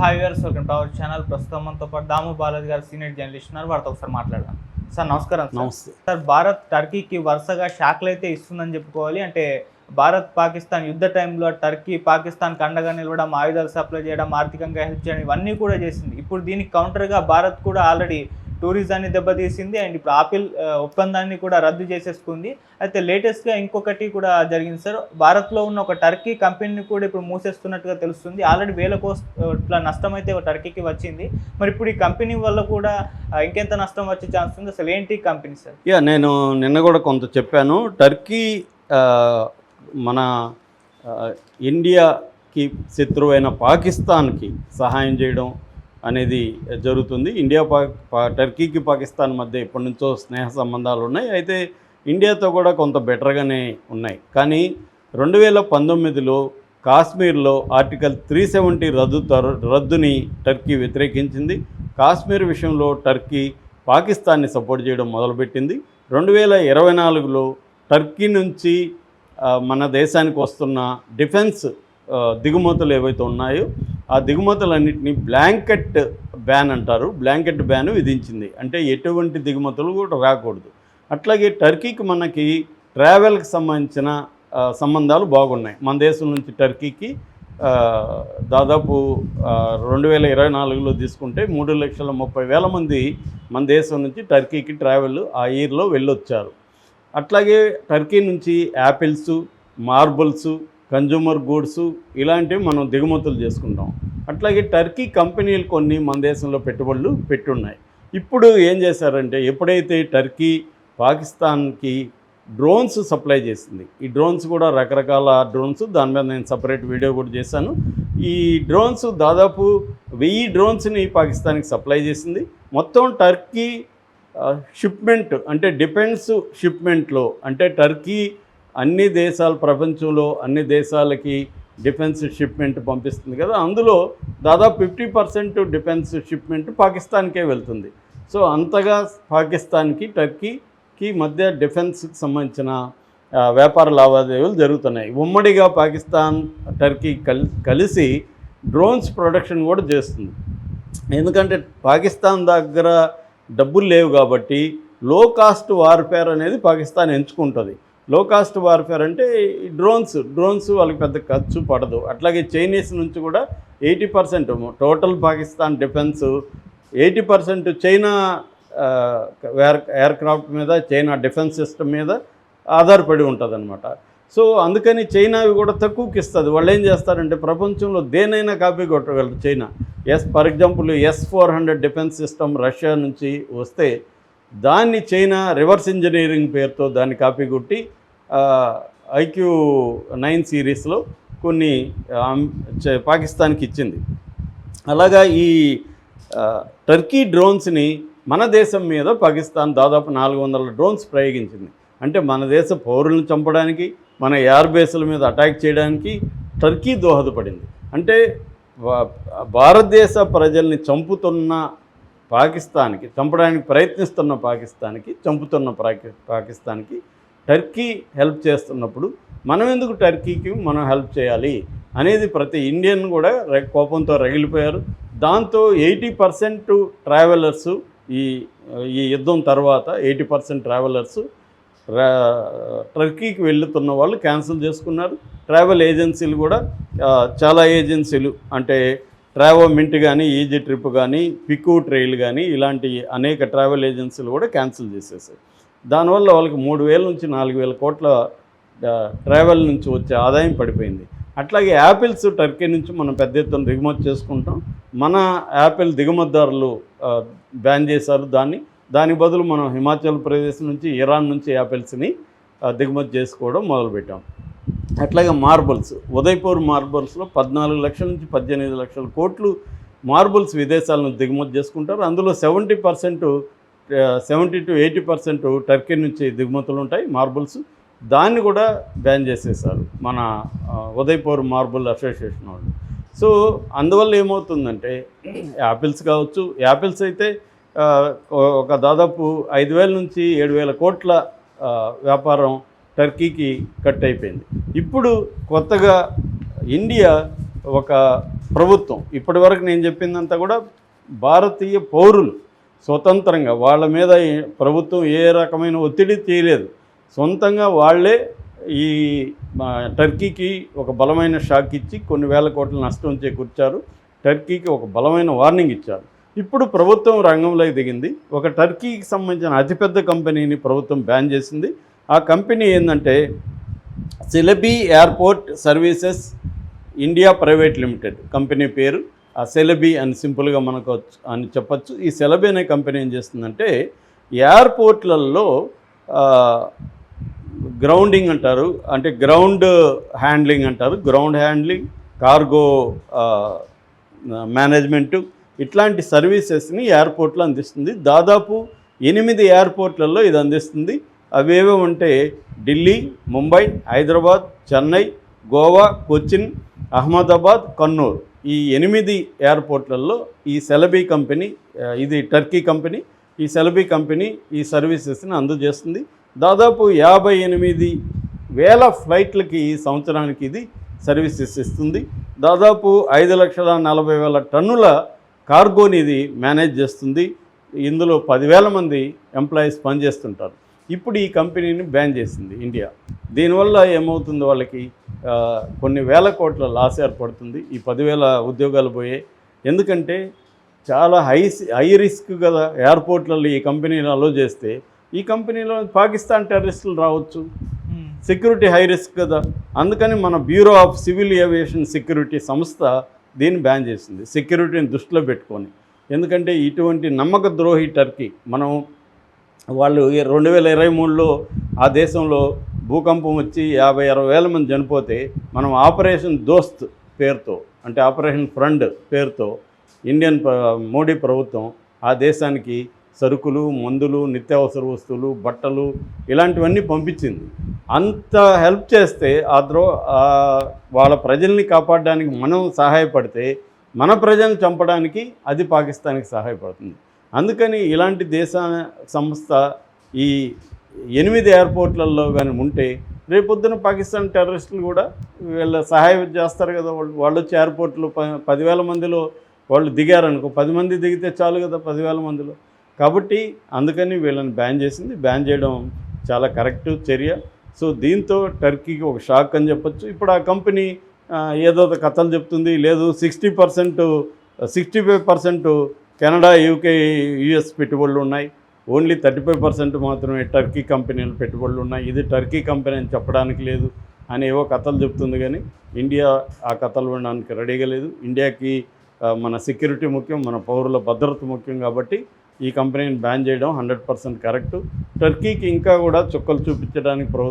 Hi గారు welcome to our channel ప్రస్తుతం మనతో పాటు దాము బాలాజీ గారు సీనియర్ జర్నలిస్ట్ ఉన్నారు. వారితో ఒకసారి మాట్లాడదాం. సార్ నమస్కారం సార్. నమస్తే. సార్ భారత్ టర్కీకి వరుసగా షాక్లు అయితే ఇస్తుందని చెప్పుకోవాలి. అంటే భారత్ పాకిస్తాన్ యుద్ధ టైంలో టర్కీ పాకిస్తాన్ అండగా నిలవడం ఆయుధాలు సప్లై చేయడం ఆర్థికంగా హెల్ప్ చేయడం ఇవన్నీ కూడా చేసింది. ఇప్పుడు దీనికి కౌంటర్గా భారత్ కూడా ఆల్రెడీ టూరిజాన్ని దెబ్బతీసింది అండ్ ఇప్పుడు ఆపిల్ ఒప్పందాన్ని కూడా రద్దు చేసేసుకుంది. అయితే లేటెస్ట్గా ఇంకొకటి కూడా జరిగింది సార్. భారత్లో ఉన్న ఒక టర్కీ కంపెనీని కూడా ఇప్పుడు మూసేస్తున్నట్టుగా తెలుస్తుంది. ఆల్రెడీ వేల కోట్ల నష్టం అయితే టర్కీకి వచ్చింది. మరి ఇప్పుడు ఈ కంపెనీ వల్ల కూడా ఇంకెంత నష్టం వచ్చే ఛాన్స్ ఉంది? అసలు ఏంటి కంపెనీ సార్? యా నేను నిన్న కూడా కొంత చెప్పాను. టర్కీ మన ఇండియాకి శత్రువైన పాకిస్తాన్కి సహాయం చేయడం అనేది జరుగుతుంది. ఇండియా పా టర్కీకి పాకిస్తాన్ మధ్య ఎప్పటి నుంచో స్నేహ సంబంధాలు ఉన్నాయి. అయితే ఇండియాతో కూడా కొంత బెటర్గానే ఉన్నాయి. కానీ రెండు వేల పంతొమ్మిదిలో కాశ్మీర్లో ఆర్టికల్ త్రీ సెవెంటీ రద్దు రద్దుని టర్కీ వ్యతిరేకించింది. కాశ్మీర్ విషయంలో టర్కీ పాకిస్తాన్ని సపోర్ట్ చేయడం మొదలుపెట్టింది. రెండు వేల ఇరవై నాలుగులో టర్కీ నుంచి మన దేశానికి వస్తున్న డిఫెన్స్ దిగుమతులు ఏవైతే ఉన్నాయో ఆ దిగుమతులన్నింటినీ బ్లాంకెట్ బ్యాన్ అంటారు. బ్లాంకెట్ బ్యాన్ విధించింది. అంటే ఎటువంటి దిగుమతులు కూడా రాకూడదు. అట్లాగే టర్కీకి మనకి ట్రావెల్కి సంబంధించిన సంబంధాలు బాగున్నాయి. మన దేశం నుంచి టర్కీకి దాదాపు రెండు వేల ఇరవై నాలుగులో తీసుకుంటే మూడు లక్షల ముప్పై వేల మంది మన దేశం నుంచి టర్కీకి ట్రావెల్ ఆ ఇయర్లో వెళ్ళొచ్చారు. అట్లాగే టర్కీ నుంచి యాపిల్స్ మార్బుల్స్ కన్జ్యూమర్ గూడ్స్ ఇలాంటివి మనం దిగుమతులు చేసుకుంటాం. అట్లాగే టర్కీ కంపెనీలు కొన్ని మన దేశంలో పెట్టుబడులు పెట్టున్నాయి. ఇప్పుడు ఏం చేశారంటే ఎప్పుడైతే టర్కీ పాకిస్తాన్కి డ్రోన్స్ సప్లై చేసింది ఈ డ్రోన్స్ కూడా రకరకాల డ్రోన్స్ దాని మీద నేను సపరేట్ వీడియో కూడా చేశాను. ఈ డ్రోన్స్ దాదాపు వెయ్యి డ్రోన్స్ని పాకిస్తాన్కి సప్లై చేసింది. మొత్తం టర్కీ షిప్మెంట్ అంటే డిఫెన్స్ షిప్మెంట్లో అంటే టర్కీ అన్ని దేశాలు ప్రపంచంలో అన్ని దేశాలకి డిఫెన్స్ షిప్మెంట్ పంపిస్తుంది కదా. అందులో దాదాపు ఫిఫ్టీ పర్సెంట్ డిఫెన్స్ షిప్మెంట్ పాకిస్తాన్కే వెళ్తుంది. సో అంతగా పాకిస్తాన్కి టర్కీకి మధ్య డిఫెన్స్కి సంబంధించిన వ్యాపార లావాదేవీలు జరుగుతున్నాయి. ఉమ్మడిగా పాకిస్తాన్ టర్కీ కల్ కలిసి డ్రోన్స్ ప్రొడక్షన్ కూడా చేస్తుంది. ఎందుకంటే పాకిస్తాన్ దగ్గర డబ్బులు లేవు కాబట్టి లో కాస్ట్ వార్ఫేర్ అనేది పాకిస్తాన్ ఎంచుకుంటుంది. లో కాస్ట్ వార్ఫేర్ అంటే డ్రోన్స్ డ్రోన్స్ వాళ్ళకి పెద్ద ఖర్చు పడదు. అట్లాగే చైనీస్ నుంచి కూడా eighty percent total Pakistan defence eighty percent China air aircraft మీద చైనా డిఫెన్స్ సిస్టమ్ మీద ఆధారపడి ఉంటుంది సో అందుకని చైనావి కూడా తక్కువకి ఇస్తుంది. వాళ్ళు ఏం చేస్తారంటే ప్రపంచంలో దేనైనా copy కొట్టగలరు China. S for example S four hundred defence system Russia నుంచి వస్తే దాన్ని చైనా రివర్స్ ఇంజనీరింగ్ పేరుతో దాన్ని కాపీ కొట్టి ఐక్యూ నైన్ సిరీస్లో కొన్ని చ- పాకిస్తాన్కి ఇచ్చింది. అలాగా ఈ టర్కీ డ్రోన్స్ని మన దేశం మీద పాకిస్తాన్ దాదాపు నాలుగు వందల డ్రోన్స్ ప్రయోగించింది. అంటే మన దేశ పౌరులను చంపడానికి మన ఎయిర్ బేస్ల మీద అటాక్ చేయడానికి టర్కీ దోహదపడింది. అంటే భారతదేశ ప్రజల్ని చంపుతున్న పాకిస్తాన్కి చంపడానికి ప్రయత్నిస్తున్న పాకిస్తాన్కి చంపుతున్న పాకిస్తాన్కి టర్కీ హెల్ప్ చేస్తున్నప్పుడు మనం ఎందుకు టర్కీకి మనం హెల్ప్ చేయాలి అనేది ప్రతి ఇండియన్ కూడా కోపంతో రగిలిపోయారు. దాంతో ఎయిటీ పర్సెంట్ ట్రావెలర్స్ ఈ ఈ యుద్ధం తర్వాత ఎయిటీ పర్సెంట్ ట్రావెలర్స్ టర్కీకి వెళ్తున్న వాళ్ళు క్యాన్సిల్ చేసుకున్నారు. ట్రావెల్ ఏజెన్సీలు కూడా చాలా ఏజెన్సీలు అంటే ట్రావో మింట్ కానీ ఈజీ ట్రిప్ కానీ పికు ట్రైల్ కానీ ఇలాంటి అనేక ట్రావెల్ ఏజెన్సీలు కూడా క్యాన్సిల్ చేసేసాయి. దానివల్ల వాళ్ళకి మూడు వేల నుంచి నాలుగు వేల కోట్ల ట్రావెల్ నుంచి వచ్చే ఆదాయం పడిపోయింది. అట్లాగే యాపిల్స్ టర్కీ నుంచి మనం పెద్ద ఎత్తున దిగుమతి చేసుకుంటాం. మన యాపిల్ దిగుమతిదారులు బ్యాన్ చేశారు దాన్ని. దానికి బదులు మనం హిమాచల్ ప్రదేశ్ నుంచి ఇరాన్ నుంచి యాపిల్స్ని దిగుమతి చేసుకోవడం మొదలుపెట్టాం. అట్లాగే మార్బుల్స్ ఉదయపూర్ మార్బుల్స్లో పద్నాలుగు లక్షల నుంచి పద్దెనిమిది లక్షల కోట్లు మార్బుల్స్ విదేశాల నుంచి దిగుమతి చేసుకుంటారు. అందులో seventy percent seventy to eighty percent Turkey నుంచి దిగుమతులు ఉంటాయి మార్బుల్స్. దాన్ని కూడా బ్యాన్ చేసేసారు మన ఉదయపూర్ మార్బుల్ అసోసియేషన్ వాళ్ళు. సో అందువల్ల ఏమవుతుందంటే యాపిల్స్ కావచ్చు యాపిల్స్ అయితే ఒక దాదాపు ఐదు వేల నుంచి ఏడు వేల కోట్ల వ్యాపారం టర్కీకి కట్ అయిపోయింది. ఇప్పుడు కొత్తగా ఇండియా ఒక ప్రభుత్వం ఇప్పటివరకు నేను చెప్పిందంతా కూడా భారతీయ పౌరులు స్వతంత్రంగా వాళ్ళ మీద ప్రభుత్వం ఏ రకమైన ఒత్తిడి తీయలేదు. సొంతంగా వాళ్ళే ఈ టర్కీకి ఒక బలమైన షాక్ ఇచ్చి కొన్ని వేల కోట్ల నష్టం చేకూర్చారు. టర్కీకి ఒక బలమైన వార్నింగ్ ఇచ్చారు. ఇప్పుడు ప్రభుత్వం రంగంలోకి దిగింది. ఒక టర్కీకి సంబంధించిన అతిపెద్ద కంపెనీని ప్రభుత్వం బ్యాన్ చేసింది. ఆ కంపెనీ ఏంటంటే Celebi airport services India private limited. Company పేరు. ఆ సెలబీ అని సింపుల్గా మనకు అని చెప్పచ్చు. ఈ సెలబీ అనే కంపెనీ ఏం చేస్తుందంటే ఎయిర్పోర్ట్లలో గ్రౌండింగ్ అంటారు. అంటే గ్రౌండ్ హ్యాండ్లింగ్ అంటారు. గ్రౌండ్ హ్యాండ్లింగ్ కార్గో మేనేజ్మెంటు ఇట్లాంటి సర్వీసెస్ని ఎయిర్పోర్ట్లో అందిస్తుంది. దాదాపు ఎనిమిది ఎయిర్పోర్ట్లలో ఇది అందిస్తుంది. అవేవో ఉంటే ఢిల్లీ ముంబై హైదరాబాద్ చెన్నై గోవా కొచ్చిన్ అహ్మదాబాద్ కన్నూరు. ఈ ఎనిమిది ఎయిర్పోర్ట్లలో ఈ సెలబీ కంపెనీ ఇది టర్కీ కంపెనీ ఈ సెలబీ కంపెనీ ఈ సర్వీసెస్ని అందజేస్తుంది. దాదాపు యాభై ఎనిమిది వేల ఫ్లైట్లకి ఈ సంవత్సరానికి ఇది సర్వీసెస్ ఇస్తుంది. దాదాపు ఐదు లక్షల నలభై వేల టన్నుల కార్గోని ఇది మేనేజ్ చేస్తుంది. ఇందులో పదివేల మంది ఎంప్లాయీస్ పనిచేస్తుంటారు. ఇప్పుడు ఈ కంపెనీని బ్యాన్ చేసింది ఇండియా. దీనివల్ల ఏమవుతుంది వాళ్ళకి? కొన్ని వేల కోట్ల లాస్ ఏర్పడుతుంది. ఈ పదివేల ఉద్యోగాలు పోయాయి ఎందుకంటే చాలా హై హై రిస్క్ కదా ఎయిర్పోర్ట్లలో ఈ కంపెనీని అలో చేస్తే ఈ కంపెనీలో పాకిస్తాన్ టెర్రరిస్టులు రావచ్చు. సెక్యూరిటీ హై రిస్క్ కదా. అందుకని మన bureau of civil aviation security సంస్థ దీన్ని బ్యాన్ చేసింది. సెక్యూరిటీని దృష్టిలో పెట్టుకొని. ఎందుకంటే ఇటువంటి నమ్మక ద్రోహి టర్కీ మనం వాళ్ళు రెండు వేల ఇరవై మూడులో ఆ దేశంలో భూకంపం వచ్చి యాభై అరవై వేల మంది చనిపోతే మనం ఆపరేషన్ దోస్త్ పేరుతో అంటే ఆపరేషన్ ఫ్రండ్ పేరుతో ఇండియన్ మోడీ ప్రభుత్వం ఆ దేశానికి సరుకులు మందులు నిత్యావసర వస్తువులు బట్టలు ఇలాంటివన్నీ పంపించింది. అంత హెల్ప్ చేస్తే ఆ ద్రో వాళ్ళ ప్రజల్ని కాపాడడానికి మనం సహాయపడితే మన ప్రజల్ని చంపడానికి అది పాకిస్తాన్కి సహాయపడుతుంది. అందుకని ఇలాంటి దేశ సంస్థ ఈ ఎనిమిది ఎయిర్పోర్ట్లలో కానీ ఉంటే రేపొద్దున పాకిస్తాన్ టెర్రరిస్టులు కూడా వీళ్ళ సహాయం చేస్తారు కదా. వాళ్ళు వాళ్ళు వచ్చి ఎయిర్పోర్ట్లు ప పదివేల మందిలో వాళ్ళు దిగారనుకో పది మంది దిగితే చాలు కదా పదివేల మందిలో. కాబట్టి అందుకని వీళ్ళని బ్యాన్ చేసింది. బ్యాన్ చేయడం చాలా కరెక్ట్ చర్య. సో దీంతో టర్కీకి ఒక షాక్ అని చెప్పొచ్చు. ఇప్పుడు ఆ కంపెనీ ఏదో కథలు చెప్తుంది. లేదు sixty percent sixty five percent Canada UK US పెట్టుబడులు ఉన్నాయి. ఓన్లీ థర్టీ ఫైవ్ పర్సెంట్ మాత్రమే టర్కీ కంపెనీలు పెట్టుబడులు ఉన్నాయి. ఇది టర్కీ కంపెనీ అని చెప్పడానికి లేదు అని ఏవో కథలు చెప్తుంది కానీ ఇండియా ఆ కథలు వినడానికి రెడీగా లేదు. ఇండియాకి మన సెక్యూరిటీ ముఖ్యం మన పౌరుల భద్రత ముఖ్యం కాబట్టి ఈ కంపెనీని బ్యాన్ చేయడం హండ్రెడ్ పర్సెంట్ కరెక్టు. టర్కీకి ఇంకా కూడా చుక్కలు చూపించడానికి ప్రభుత్వం